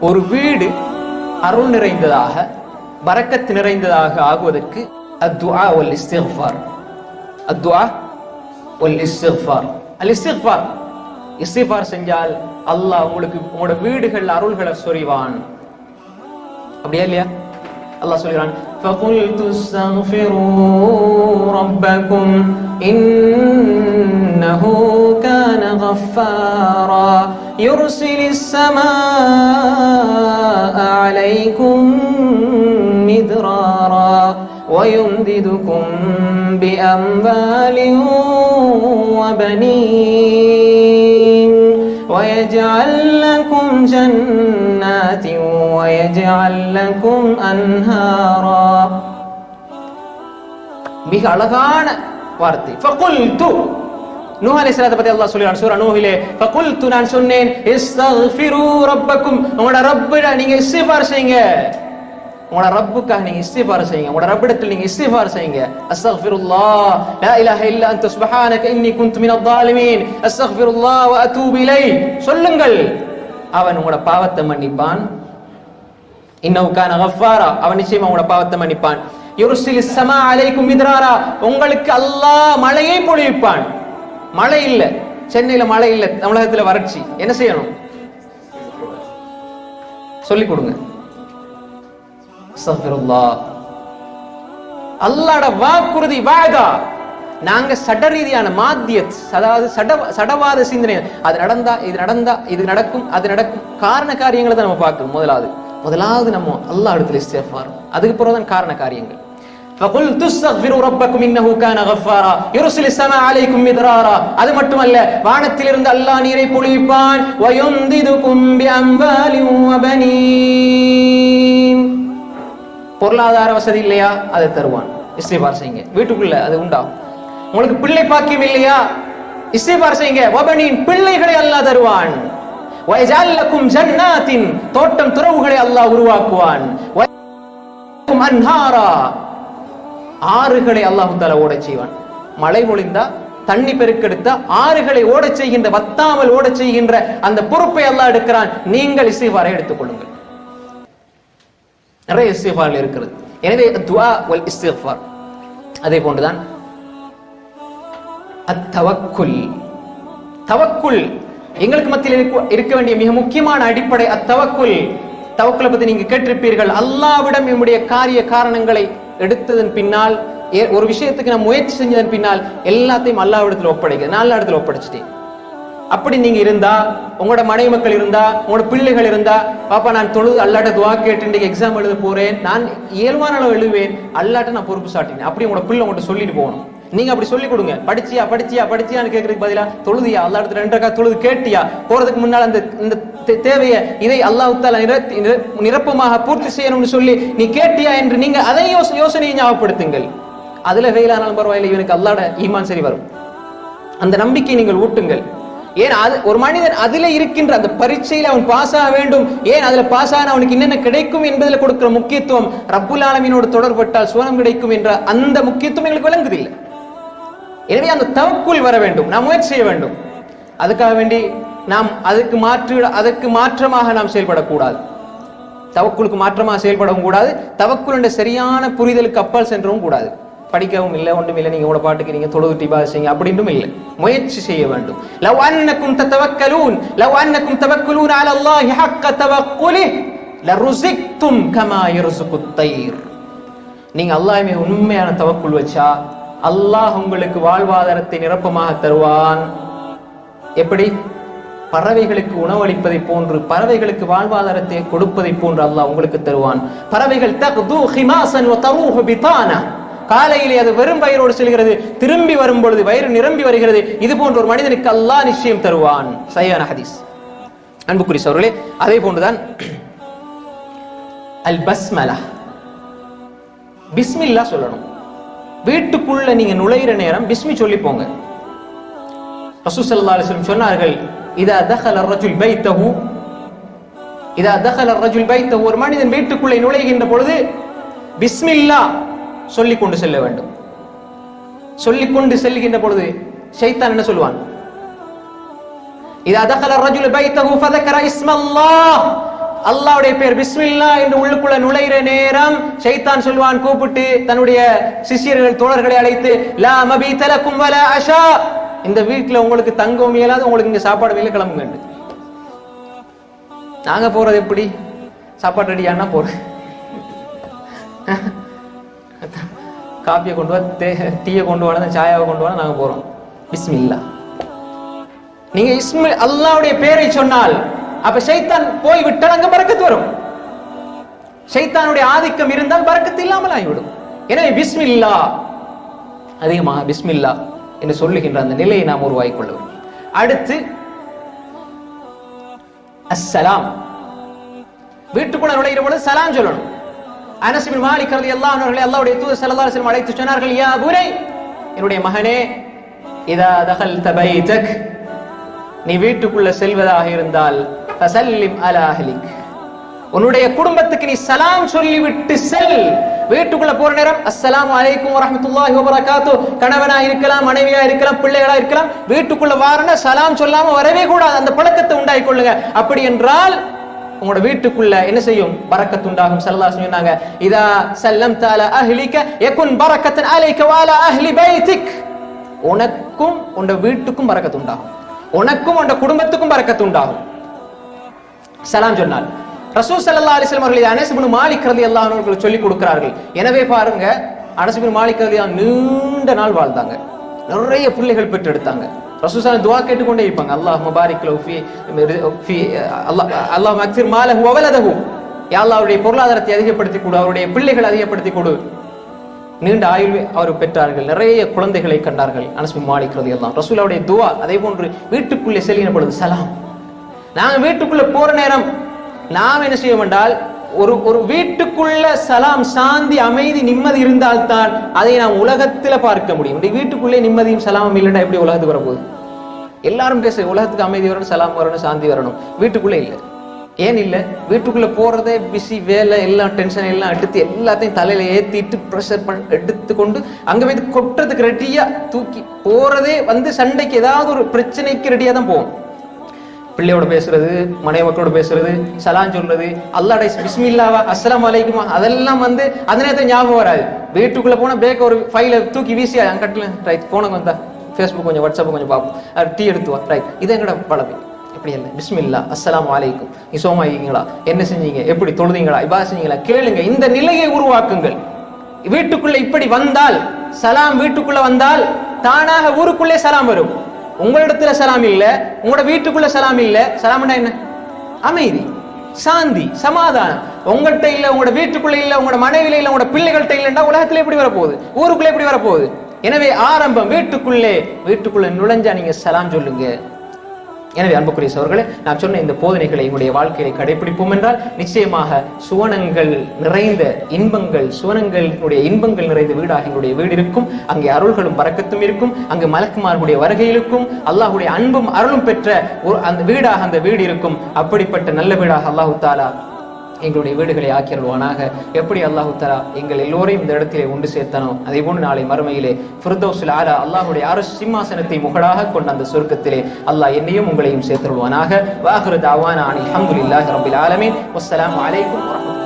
ஒரு வீடு அருள் நிறைந்ததாக பரக்கத்து நிறைந்ததாக ஆகுவதற்கு அத்துஆ வல் இஸ்திக்ஃபார் அத்துஆ வல் இஸ்திக்ஃபார் அல் இஸ்திக்ஃபார் இஸ்திக்ஃபார் செஞ்சால் அல்லாஹ் உங்களுக்கு உங்களோட வீடுகள் அருள்களை சொரிவான் அப்படியா இல்லையா அல்லாஹ் சொல்கிறான் فَقُلْتُ اسْتَغْفِرُوا رَبَّكُمْ إِنَّهُ كَانَ غَفَّارًا يُرْسِلِ السَّمَاءَ عَلَيْكُمْ مِدْرَارًا وَيُمْدِدُكُمْ بِأَمْوَالٍ وَبَنِينَ ويجعل لكم جنات ويجعل لكم أنهارا மிக அழகான வார்த்தை ஃபகுல்து நூஹ் அலைஹிஸ்ஸலாத்தை பத்தி அல்லாஹ் சொல்றான் சூரா நூஹிலே ஃபகுல்து நான் சொன்னேன் இஸ்தக்ஃபிரு ரப்பக்கும். உங்களோட ரப்பிட நீங்க இஸ்திஃபார் செய்யுங்க. உங்களோட ரப்புக்காக நீங்க இஸ்திஃபார் செய்யுங்க. உங்களோட ரப்பிடத்தில் நீங்க இஸ்திஃபார் செய்யுங்க. அஸ்தக்ஃபிருல்லாஹ் லா இலாஹ இல்ல அன்த சுப்ஹானக இன்னி குன்து மினல் ஸாலிமீன் அஸ்தக்ஃபிருல்லாஹ் வ அதூபு இலை சொல்லுங்கள். அவன் உங்களோட பாவத்தை மன்னிப்பான். இன்னஹு கான கஃபாரா அவன் நிச்சயமா உங்களோட பாவத்தை மன்னிப்பான். யுர்சில் ஸமா அலைக்கும் மித்ராரா. உங்களுக்கு அல்லாஹ் மழையை பொழிவிப்பான். மழை இல்ல. சென்னையில மழை இல்ல. தமிழகத்துல வறட்சி. என்ன செய்யணும்? சொல்லிக் கொடுங்க. அல்லாட வாக்குறுதி வாதா நாங்க சட ரீதியான மாத்தியத் அதாவது சட சடவாத சிந்தனை. அது நடந்தா இது நடந்தா இது நடக்கும் அது நடக்கும். காரண காரியங்களை தான் நம்ம பார்க்கணும். முதலாவது. முதலாவது நம்ம அல்லா இடத்துல இஸ்திஃபார். அதுக்கு பிறகு தான் காரண காரியங்கள். فقلت استغفروا ربكم انه كان غفارا يرسل السماء عليكم مدرارا அது மட்டுமல்ல வானத்திலிருந்து அல்லாஹ் நீரை பொழிவிப்பான் ويمددكم باموال وبنين பொருளாதார வசதி இல்லையா அதை தருவான் இஸ்திஃபார் செய்யுங்க வீட்டுக்குள்ள அது உண்டாகும் உங்களுக்கு பிள்ளை பாக்கியம் இல்லையா இஸ்திஃபார் செய்யுங்க வபனின் பிள்ளைகளை அல்லாஹ் தருவான் வயஜால் லக்கும் ஜன்னாத்தின் தோட்டம் துறவுகளை அல்லாஹ் உருவாக்குவான் வயஜால் அன்ஹாரா ஆறுகளை அல்லாஹு தாலா ஓடச் செய்வான். மழை பொழிந்தா தண்ணி பெருக்கெடுத்தா ஆறுகளை ஓடச் செய்கின்ற வத்தாமல் ஓடச் செய்கின்ற அந்த பொறுப்பை அல்லாஹ் எடுக்கிறான். நீங்கள் இஸ்திஃபாரை எடுத்துக்கொள்ளுங்கள் நிறைய இஸ்திஃபார் இருக்கிறது. எனவே துவா வல் இஸ்திஃபார். அதே போன்றுதான் அத்தவக்குல். தவக்குல். எங்களுக்கு மத்தியில் இருக்க- வேண்டிய மிக முக்கியமான அடிப்படை அத்தவக்குல். தவக்குலை பத்தி நீங்க கேட்டிருப்பீர்கள். அல்லாவிடம் என்னுடைய காரிய காரணங்களை எடுத்ததன் பின்னால் ஏ- ஒரு விஷயத்துக்கு நான் முயற்சி செஞ்சதன் பின்னால் எல்லாத்தையும் அல்லாவிடத்தில் ஒப்படைக்க நல்ல இடத்துல ஒப்படைச்சிட்டேன். அப்படி நீங்க இருந்தா உங்களோட மனைவி மக்கள் இருந்தா உங்களோட பிள்ளைகள் இருந்தா பாப்பா நான் தொழுது அல்லாட்ட துவா கேட்டு இன்றைக்கு எக்ஸாம் எழுத போறேன். நான் இயல்பான அளவு எழுதுவேன் அல்லாட்ட நான் பொறுப்பு சாட்டினேன். அப்படி உங்களோட பிள்ளை உங்கள்கிட்ட சொல்லிட்டு போகணும். நீங்க அப்படி சொல்லி கொடுங்க. படிச்சியா படிச்சியா படிச்சியான்னு கேட்கறதுக்கு பதிலா தொழுதியா? அல்லா இடத்துல ரெண்டு ரக்கா தொழுது கேட்டியா? போறதுக்கு முன்னால் அந்த இந்த தே- தேவையை இதை அல்லாஹ் தாலா நிரப்பமாக பூர்த்தி செய்யணும்னு சொல்லி நீ கேட்டியா என்று நீங்க அதை யோசனையை ஞாபகப்படுத்துங்கள். அதுல ஃபெயிலானாலும் பரவாயில்லை இவனுக்கு அல்லாட ஈமான் சரி வரும். அந்த நம்பிக்கை நீங்கள் ஊட்டுங்கள். ஏன் அது ஒரு மனிதன் அதுல இருக்கின்ற அந்த பரீட்சையில அவன் பாஸ் ஆக வேண்டும். ஏன் அதுல பாஸ் ஆன அவனுக்கு என்னென்ன கிடைக்கும் என்பதில் கொடுக்கிற முக்கியத்துவம் ரப்புல் ஆலமீனோடு தொடர்பட்டால் சுவனம் கிடைக்கும் என்ற அந்த முக்கியத்துவம் எங்களுக்கு விளங்குதில்லை. எனவே அந்த தவக்குள் வர வேண்டும். நாம் முயற்சி செய்ய வேண்டும். அதுக்காக வேண்டி நாம் அதுக்கு மாற்று அதற்கு மாற்றமாக நாம் செயல்படக்கூடாது. தவக்குளுக்கு மாற்றமாக செயல்படவும் கூடாது. தவக்குல் என்ற சரியான புரிதலுக்கு அப்பால் சென்றவும் கூடாது. படிக்கவும் இல்லை ஒன்றும் இல்லை நீங்க உங்களோட பாட்டுக்கு நீங்க தொழுது டிபா செய்யுங்க அப்படின்றும் இல்லை. முயற்சி செய்ய வேண்டும். லவ் அன்னக்கும் தவக்கலூன் லவ் அன்னக்கும் தவக்குலூன் அல அல்லாஹ் ஹக்க தவக்குலி லருசிக்தும் கமா யர்சுகுத் தயிர். நீங்க அல்லாஹ் மீது உண்மையான தவக்குள் வச்சா அல்லாஹ் உங்களுக்கு வாழ்வாதாரத்தை நிரப்பமாக தருவான். எப்படி? பறவைகளுக்கு உணவளிப்பதை போன்று பறவைகளுக்கு வாழ்வாதாரத்தை கொடுப்பதை போன்று அல்லாஹ் உங்களுக்கு தருவான். பறவைகள் ஹிமாசன் காலையிலே அது வெறும் வயிறோடு செல்கிறது திரும்பி வரும் பொழுது வயிறு நிரம்பி வருகிறது இது போன்ற ஒரு மனிதனுக்கு அல்லாஹ் நிச்சயம் தருவான். சையான ஹதீஸ். அன்புக்குரிய சோர்களே அதே போன்றுதான் அல் பஸ்மலா பிஸ்மில்லா சொல்லணும். வீட்டுக்குள்ள நீங்க நுழையிற நேரம் பிஸ்மி சொல்லி போங்க ரசூசல்லா அலிஸ்லம் சொன்னார்கள் இதா தஹல் ரஜுல் பைத்தஹு. இதா தஹல் ரஜுல் பைத்தஹு. ஒரு மனிதன் வீட்டுக்குள்ளே நுழைகின்ற பொழுது பிஸ்மில்லா சொல்லிக் கொண்டு செல்ல வேண்டும். சொல்லி கொண்டு செல்கின்ற பொழுது ஷைத்தான் என்ன சொல்லுவான்? இதா தஹல் ரஜுல் பைத்தஹு ஃபதக்கர இஸ்மல்லாஹ். அல்லாவுடைய பேர் பிஸ்மில்லா என்று உள்ளுக்குள்ள நுழைகிற நேரம் ஷைத்தான் சொல்வான் கூப்பிட்டு தன்னுடைய சிஷியர்கள் தோழர்களை அழைத்து லா மபி தல வல அஷா. இந்த வீட்டுல உங்களுக்கு தங்கவும் இயலாது உங்களுக்கு இங்க சாப்பாடு வெளியில கிளம்புங்க நாங்க போறது எப்படி? சாப்பாடு ரெடியானா போறது காப்பியை கொண்டு வா தே டீயை கொண்டு வா சாயாவை கொண்டு வா நாங்க போறோம். பிஸ்மில்லா. நீங்க இஸ்மில் அல்லாவுடைய பேரை சொன்னால் அப்ப ஷைத்தான் போய் விட்டால் அங்க பறக்கத்து வரும். ஷைத்தானுடைய ஆதிக்கம் இருந்தால் பறக்கத்து இல்லாமல் ஆகிவிடும். எனவே பிஸ்மில்லா அதிகமாக பிஸ்மில்லா என்று சொல்லுகின்ற அந்த நிலையை நாம் உருவாக்கிக் கொள்ள வேண்டும். அடுத்து அஸ்ஸலாம். வீட்டுக்குள்ள நுழைகிற பொழுது சலாம் சொல்லணும். அனசிபின் பின் மாலிக் ரலியல்லாஹு அன்ஹு அவர்களை அல்லாஹ்வுடைய தூது ஸல்லல்லாஹு அலைஹி அழைத்து சொன்னார்கள் யா புனை என்னுடைய மகனே இதா தகல் பைதக் நீ வீட்டுக்குள்ள செல்வதாக இருந்தால் ஃபசல்லிம் அலா அஹ்லிக். உன்னுடைய குடும்பத்துக்கு நீ சலாம் சொல்லிவிட்டு செல். வீட்டுக்குள்ள போற நேரம் அஸ்லாம் அலைக்கும் வரமத்துல்லாஹி வபரகாத்து. கணவனா இருக்கலாம் மனைவியா இருக்கலாம் பிள்ளைகளா இருக்கலாம் வீட்டுக்குள்ள வாரன சலாம் சொல்லாம வரவே கூடாது. அந்த பழக்கத்தை உண்டாக்கி கொள்ளுங்க. அப்படி என்றால் உங்களோட வீட்டுக்குள்ள என்ன செய்யும்? பறக்கத்து உண்டாகும். ஸல்லல்லாஹு சொன்னாங்க இதா சல்லம் தால அஹ்லிக யகுன் பரக்கத்தன் அலைக வாலா அஹ்லி பைத்திக் உனக்கும் உண்ட வீட்டுக்கும் பறக்கத்து உண்டாகும். உனக்கும் உண்ட குடும்பத்துக்கும் பறக்கத்து உண்டாகும். சலாம் சொன்னால் ரசூ சல்லா அலைஹி அவர்கள் அனஸ் மாலிக் ரதி அன்ஹு அவர்கள் சொல்லி கொடுக்கிறார்கள். எனவே பாருங்க அனஸ் இப்னு மாலிக் ரதி நீண்ட நாள் வாழ்ந்தாங்க. நிறைய பிள்ளைகள் பெற்றெடுத்தாங்க. ரசூல் துவா துஆ கேட்டுக்கொண்டே இருப்பாங்க. அல்லாஹ் முபாரிக் லஹு அல்லாஹ் அல்லாஹ் மக்ஃபிர் மாலஹு வ வலதஹு. அவருடைய பொருளாதாரத்தை அதிகப்படுத்தி கொடு அவருடைய பிள்ளைகளை அதிகப்படுத்தி கொடு. நீண்ட ஆயுள் அவர் பெற்றார்கள். நிறைய குழந்தைகளை கண்டார்கள். அனஸ்மி பின் எல்லாம் ரலியல்லாஹு ரசூல் அவருடைய அதே போன்று வீட்டுக்குள்ளே செல்கிற பொழுது சலாம். நாங்க வீட்டுக்குள்ள போற நேரம் நாம் என்ன செய்வோம் என்றால் ஒரு ஒரு வீட்டுக்குள்ள சலாம் சாந்தி அமைதி நிம்மதி இருந்தால்தான் அதை நாம் உலகத்துல பார்க்க முடியும். வீட்டுக்குள்ளே நிம்மதியும் சலாமும் இல்லைன்னா எப்படி உலகத்துக்கு வரப்போகுது? எல்லாரும் பேச உலகத்துக்கு அமைதி வரணும் சலாம் வரணும் சாந்தி வரணும். வீட்டுக்குள்ளே இல்லை. ஏன் இல்ல? வீட்டுக்குள்ள போறதே பிஸி வேலை எல்லாம் டென்ஷன் எல்லாம் எடுத்து எல்லாத்தையும் தலையில ஏத்திட்டு ப்ரெஷர் பண்ண எடுத்து கொண்டு அங்க போய் கொட்டுறதுக்கு ரெடியா தூக்கி போறதே வந்து சண்டைக்கு ஏதாவது ஒரு பிரச்சனைக்கு ரெடியா தான் போவோம். பிள்ளையோட பேசுறது மனைவி மக்களோட பேசுறது சலான் சொல்றது அல்லாடை பிஸ்மில்லாவா அஸ்லாம் அலைக்குமா அதெல்லாம் வந்து அந்த நேரத்துல ஞாபகம் வராது. வீட்டுக்குள்ள போனா பேக் ஒரு ஃபைல தூக்கி வீசி அங்க ரைட் போனங்க வந்தா ஃபேஸ்புக் கொஞ்சம் வாட்ஸ்அப் கொஞ்சம் பார்ப்போம். டீ எடுத்துவா ரைட் இது எங்கட பழமை. இப்படி இல்லை பிஸ்மில்லா அஸ்லாம் அலைக்கும். நீ சோமாயிங்களா என்ன செஞ்சீங்க? எப்படி தொழுதீங்களா? ibada செஞ்சீங்களா? கேளுங்க இந்த நிலையை உருவாக்குங்கள். வீட்டுக்குள்ள இப்படி வந்தால் சலாம் வீட்டுக்குள்ள வந்தால் தானாக ஊருக்குள்ளே சலாம் வரும். உங்களிடத்துல சலாம் இல்ல உங்களோட வீட்டுக்குள்ள சலாம் இல்ல. சலாம்னா என்ன? அமைதி சாந்தி சமாதானம். உங்கள்கிட்ட இல்ல உங்களோட வீட்டுக்குள்ள இல்ல உங்களோட மனைவியில இல்ல உங்களோட பிள்ளைகள்கிட்ட இல்லைன்னா உலகத்துல எப்படி வரப்போகுது? ஊருக்குள்ள எப்படி வரப்போகுது? எனவே ஆரம்பம் வீட்டுக்குள்ளே. வீட்டுக்குள்ள நுழைஞ்சா நீங்க சலாம் சொல்லுங்க. எனவே அன்புக்குரிய சோர்களே நான் சொன்ன இந்த போதனைகளை உங்களுடைய வாழ்க்கையை கடைபிடிப்போம் என்றால் நிச்சயமாக சுவனங்கள் நிறைந்த இன்பங்கள் சுவனங்களுடைய இன்பங்கள் நிறைந்த வீடாக எங்களுடைய வீடு இருக்கும். அங்கே அருள்களும் பறக்கத்தும் இருக்கும். அங்கு மலக்குமார்களுடைய வருகையிலுக்கும் அல்லாஹுடைய அன்பும் அருளும் பெற்ற ஒரு அந்த வீடாக அந்த வீடு இருக்கும். அப்படிப்பட்ட நல்ல வீடாக அல்லாஹு தாலா எங்களுடைய வீடுகளை ஆக்கியருள்வானாக எப்படி அல்லாஹு தலா எங்கள் எல்லோரையும் இந்த இடத்திலே ஒன்று சேர்த்தனோ அதே போன்று நாளை மறுமையிலே ஃபிர்தௌஸில் ஆலா அல்லாஹுடைய அரசு சிம்மாசனத்தை முகடாக கொண்ட அந்த சுருக்கத்திலே அல்லாஹ் என்னையும் உங்களையும் சேர்த்தருள்வானாக வாஹிரு தாவானா அனில் அல்ஹம்துலில்லாஹி ரபில் ஆலமின். வஸ்ஸலாமு வலைக்கம் வரமத்துல